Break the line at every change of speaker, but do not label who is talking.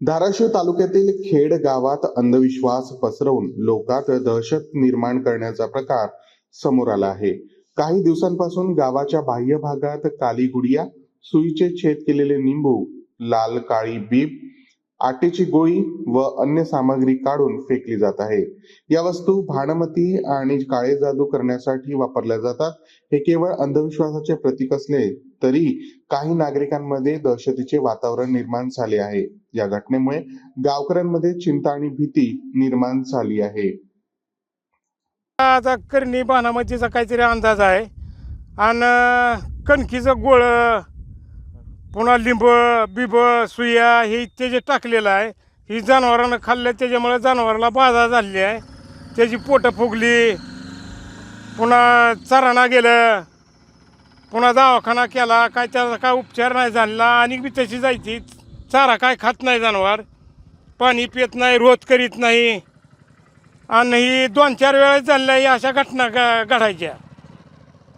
धाराशिव तालुक्यातील खेड गावात अंधविश्वास पसरवून लोकात दहशत निर्माण करण्याचा प्रकार समोर आला आहे. काही दिवसांपासून गावाच्या बाह्य भागात काली गुडिया सुईचे छेद केलेले निंबू लाल काळी बीब आटेची गोळी व अन्य सामग्री काढून फेकली जात आहे. या वस्तू भानमती आणि काळे जादू करण्यासाठी वापरल्या जातात. हे केवळ अंधविश्वासाचे प्रतीक असले तरी काही नागरिकांमध्ये दहशतीचे वातावरण निर्माण झाले आहे. या घटनेमुळे गावकऱ्यांमध्ये चिंता आणि भीती निर्माण झाली आहे.
आता करणी बाणामतीचा काहीतरी अंदाज आहे. आणि कणकीचं गोळ पुन्हा लिंब बिब सुया हे ते जे टाकलेलं आहे ही जनावरांना खाल्लं त्याच्यामुळे जनावराला बाधा झालेली आहे. त्याची पोटं फुगली. पुन्हा चराणा गेलं. पुन्हा दवाखाना केला. काय त्याचा काय उपचार नाही झालेला. आणि बी तशी जायची. चारा काय खात नाही जनावर. पाणी पित नाही रोध करीत नाही. आणि ही दोन चार वेळा झालेल्या अशा घटना घडायच्या.